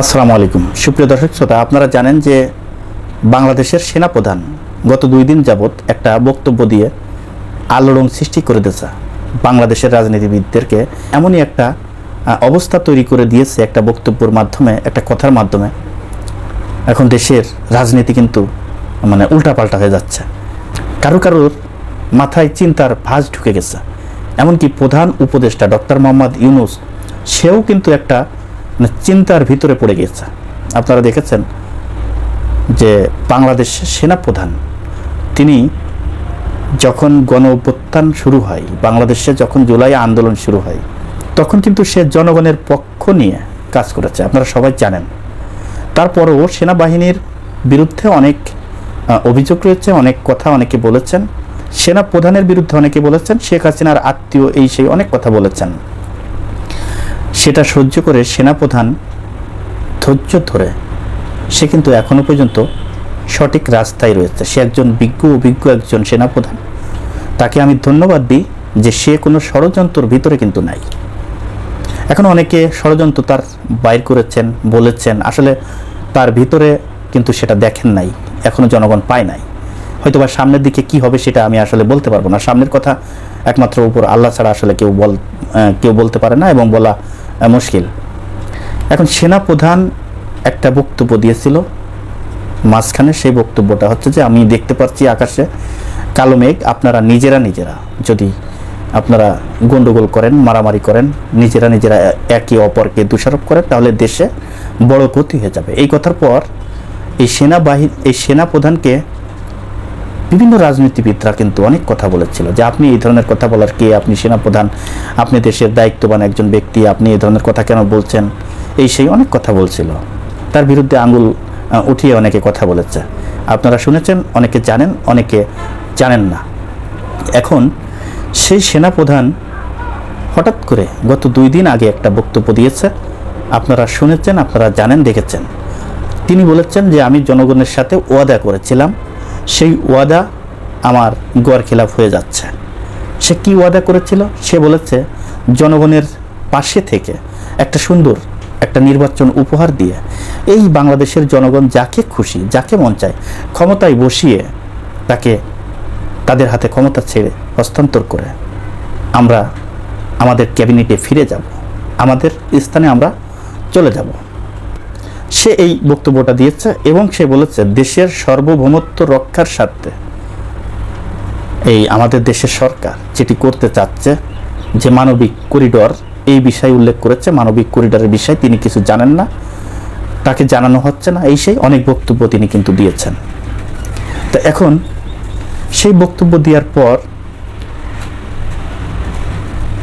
আসসালামু আলাইকুম। সুপ্রিয় দর্শক শ্রোতা, আপনারা জানেন যে বাংলাদেশের সেনাপ্রধান গত দুই দিন যাবৎ একটা বক্তব্য দিয়ে আলোড়ন সৃষ্টি করে দিয়েছে বাংলাদেশের রাজনীতিবিদদেরকে। এমনই একটা অবস্থা তৈরি করে দিয়েছে একটা বক্তব্যের মাধ্যমে, একটা কথার মাধ্যমে। এখন দেশের রাজনীতি কিন্তু মানে উল্টাপাল্টা হয়ে যাচ্ছে। কারও কারোর মাথায় চিন্তার ভাঁজ ঢুকে গেছে। এমনকি প্রধান উপদেষ্টা ডক্টর মোহাম্মদ ইউনুস, সেও কিন্তু একটা মানে চিন্তার ভিতরে পড়ে গেছে আপনারা দেখেছেন যে বাংলাদেশের সেনাপ্রধান, তিনি যখন গণ অভ্যুত্থান শুরু হয়, বাংলাদেশে যখন জুলাই আন্দোলন শুরু হয়, তখন কিন্তু সে জনগণের পক্ষ নিয়ে কাজ করেছে, আপনারা সবাই জানেন। তারপরও সেনাবাহিনীর বিরুদ্ধে অনেক অভিযোগ রয়েছে, অনেক কথা অনেকে বলেছেন। সেনা প্রধানের বিরুদ্ধে অনেকে বলেছেন, শেখ হাসিনার আত্মীয় এই সেই অনেক কথা বলেছেন। সেটা সহ্য করে সেনাপ্রধান ধৈর্য ধরে। সে কিন্তু এখনও পর্যন্ত সঠিক রাস্তায় রয়েছে। সে একজন বিজ্ঞ অভিজ্ঞ একজন সেনাপ্রধান। তাকে আমি ধন্যবাদ দিই যে সে কোনো ষড়যন্ত্রর ভিতরে কিন্তু নাই। এখন অনেকে ষড়যন্ত্র তার বাইর করেছেন, বলেছেন। আসলে তার ভিতরে কিন্তু সেটা দেখেন নাই, এখনও জনগণ পায় নাই। হয়তো বা সামনের দিকে কি হবে সেটা আমি আসলে বলতে পারব না। সামনের কথা একমাত্র উপর আল্লাহ ছাড়া আসলে কেউ বল কেউ বলতে পারে না এবং বলা মুশকিল। এখন সেনা প্রধান একটা বক্তব্য দিয়েছিল। মাঝখানে সেই বক্তব্যটা হচ্ছে যে, আমি দেখতে পাচ্ছি আকাশে কালো মেঘ, আপনারা নিজেরা নিজেরা যদি আপনারা গন্ডগোল করেন, মারামারি করেন, নিজেরা নিজেরা একে অপরকে দোষারোপ করেন, তাহলে দেশে বড় ক্ষতি হয়ে যাবে। এই কথার পর এই সেনাবাহিনী এই সেনা প্রধানকে বিভিন্ন রাজনীতিবিদরা কিন্তু অনেক কথা বলেছিল যে আপনি এই ধরনের কথা বলার কে? আপনি সেনাপ্রধান, আপনি দেশের দায়িত্ববান একজন ব্যক্তি, আপনি এই ধরনের কথা কেন বলছেন? এই সেই অনেক কথা বলছিল। তার বিরুদ্ধে আঙুল উঠিয়ে অনেকে কথা বলেছে। আপনারা শুনেছেন, অনেকে জানেন অনেকে জানেন না। এখন সেই সেনাপ্রধান হঠাৎ করে গত দুই দিন আগে একটা বক্তব্য দিয়েছে। আপনারা শুনেছেন, আপনারা জানেন, দেখেছেন। তিনি বলেছেন যে আমি জনগণের সাথে ওয়াদা করেছিলাম সেই ওয়াদা আমার গড় খেলাফ হয়ে যাচ্ছে। সে কি ওয়াদা করেছিল? সে বলেছে, জনগণের পাশে থেকে একটা সুন্দর, একটা নির্বাচন উপহার দিয়ে এই বাংলাদেশের জনগণ যাকে খুশি, যাকে মন চায়, ক্ষমতায় বসিয়ে তাকে, তাদের হাতে ক্ষমতা ছেড়ে হস্তান্তর করে আমরা আমাদের ক্যাবিনেটে ফিরে যাব। আমাদের স্থানে আমরা চলে যাব। সে এই বক্তব্যটা দিয়েছে এবং সে বলেছে, দেশের সার্বভৌমত্ব রক্ষার স্বার্থে এই আমাদের দেশের সরকার যেটি করতে চাচ্ছে, যে মানবিক করিডর, এই বিষয় উল্লেখ করেছে। মানবিক করিডরের বিষয় তিনি কিছু জানেন না। তাকে জানানো হচ্ছে না। এই সেই অনেক বক্তব্য তিনি কিন্তু দিয়েছেন। তো এখন সেই বক্তব্য দেওয়ার পর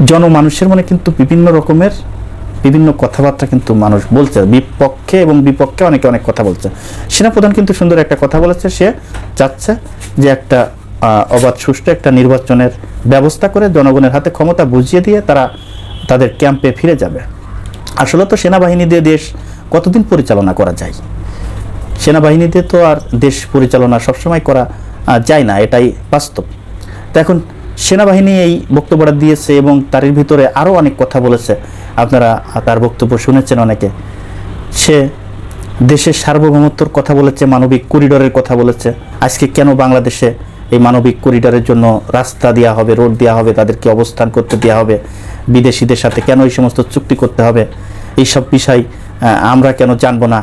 জনমানুষের মনে কিন্তু বিভিন্ন রকমের বিভিন্ন কথাবার্তা কিন্তু মানুষ বলছে, বিপক্ষে এবং বিপক্ষে অনেকে অনেক কথা বলছে। সেনাপ্রধান কিন্তু সুন্দর একটা কথা বলেছে, সে চাচ্ছে যে একটা অবাধ, সুষ্ঠু একটা নির্বাচনের ব্যবস্থা করে জনগণের হাতে ক্ষমতা বুঝিয়ে দিয়ে তারা তাদের ক্যাম্পে ফিরে যাবে। আসলে তো সেনাবাহিনী দিয়ে দেশ কতদিন পরিচালনা করা যায়? সেনাবাহিনীতে তো আর দেশ পরিচালনা সবসময় করা যায় না, এটাই বাস্তব। তো এখন সেনাবাহিনী এই বক্তব্যটা দিয়েছে এবং তার ভিতরে আরও অনেক কথা বলেছে। আপনারা তার বক্তব্য শুনেছেন অনেকে। সে দেশের সার্বভৌমত্বর কথা বলেছে, মানবিক করিডোরের কথা বলেছে। আজকে কেন বাংলাদেশে এই মানবিক করিডোরের জন্য রাস্তা দেওয়া হবে, রোড দেওয়া হবে, তাদেরকে অবস্থান করতে দেওয়া হবে, বিদেশিদের সাথে কেন এই সমস্ত চুক্তি করতে হবে? এইসব বিষয় আমরা কেন জানব না?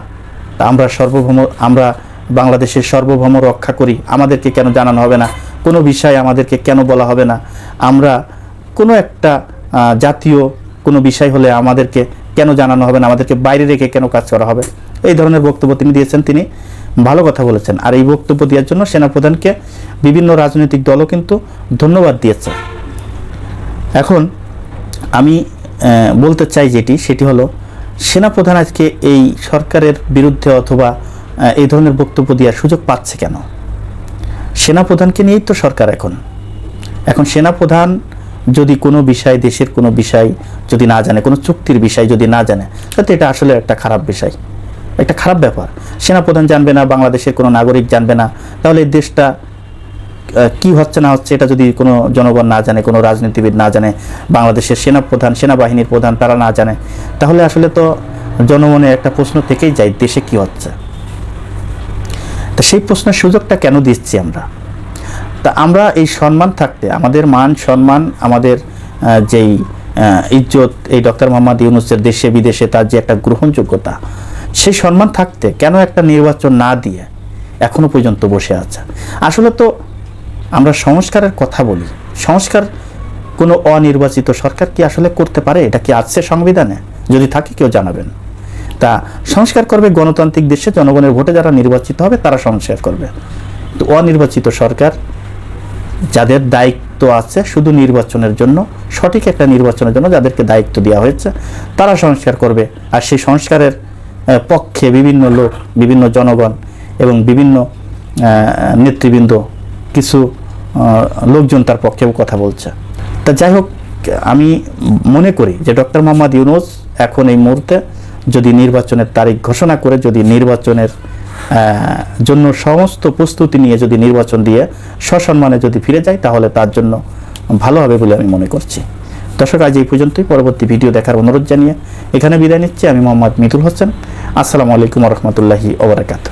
আমরা সর্বভৌম, আমরা বাংলাদেশের সার্বভৌম রক্ষা করি, আমাদেরকে কেন জানানো হবে না? কোনো বিষয় আমাদেরকে কেন বলা হবে না? আমরা কোনো একটা জাতীয় কোনো বিষয় হলে আমাদেরকে কেন জানানো হবে না? আমাদেরকে বাইরে রেখে কেন কাজ করা হবে? এই ধরনের বক্তব্য তিনি দিয়েছেন। তিনি ভালো কথা বলেছেন। আর এই বক্তব্য দেওয়ার জন্য সেনাপ্রধানকে বিভিন্ন রাজনৈতিক দলও কিন্তু ধন্যবাদ দিয়েছে। এখন আমি বলতে চাই যেটি, সেটি হলো সেনাপ্রধান আজকে এই সরকারের বিরুদ্ধে অথবা এই ধরনের বক্তব্য দেওয়ার সুযোগ পাচ্ছে কেন? সেনাপ্রধানকে নিয়েই তো সরকার এখন। এখন সেনাপ্রধান যদি কোনো বিষয় দেশের কোনো বিষয় যদি না জানে, কোনো চুক্তির বিষয় যদি না জানে তাহলে এটা আসলে একটা খারাপ বিষয়, একটা খারাপ ব্যাপার। সেনাপ্রধান জানবে না, বাংলাদেশের কোনো নাগরিক জানবে না, তাহলে দেশটা কি হচ্ছে না হচ্ছে এটা যদি কোনো জনগণ না জানে, কোনো রাজনীতিবিদ না জানে, বাংলাদেশের সেনাপ্রধান, সেনাবাহিনীর প্রধান তারা না জানে, তাহলে আসলে তো জনমনে একটা প্রশ্ন থেকেই যায়, দেশে কি হচ্ছে? তা সেই প্রশ্নের সুযোগটা কেন দিচ্ছি আমরা? তা আমরা এই সম্মান থাকতে, আমাদের মান, সম্মান, আমাদের যেই ইজ্জত, এই ডক্টর মোহাম্মদ ইউনুসের দেশে, বিদেশে তার যে একটা গ্রহণযোগ্যতা সেই সম্মান থাকতে কেন একটা নির্বাচন না দিয়ে এখনও পর্যন্ত বসে আছে? আসলে তো আমরা সংস্কারের কথা বলি। সংস্কার কোনো অনির্বাচিত সরকার কি আসলে করতে পারে? এটা কি আছে সংবিধানে? যদি থাকে, কেউ জানাবেন। তা সংস্কার করবে গণতান্ত্রিক দেশে, জনগণের ভোটে যারা নির্বাচিত হবে, তারা সংস্কার করবে। তো অনির্বাচিত সরকার যাদের দায়িত্ব আছে শুধু নির্বাচনের জন্য, সঠিক একটা নির্বাচনের জন্য যাদেরকে দায়িত্ব দেওয়া হয়েছে, তারা সংস্কার করবে। আর সেই সংস্কারের পক্ষে বিভিন্ন লোক, বিভিন্ন জনগণ এবং বিভিন্ন নেতৃবৃন্দ কিছু লোকজন তার পক্ষেও কথা বলছে। তা যাই হোক, আমি মনে করি যে ডক্টর মোহাম্মদ ইউনুস এখন এই মুহূর্তে যদি নির্বাচনের তারিখ ঘোষণা করে, যদি নির্বাচনের জন্য সমস্ত প্রস্তুতি নিয়ে যদি নির্বাচন দিয়ে সসম্মানে যদি ফিরে যায়, তাহলে তার জন্য ভালো হবে বলে আমি মনে করছি। দর্শক, আজ এই পর্যন্তই। পরবর্তী ভিডিও দেখার অনুরোধ জানিয়ে এখানে বিদায় নিচ্ছি। আমি মোহাম্মদ মিতুল হোসেন। আসসালামু আলাইকুম রহমতুল্লাহি ওবরাকাতু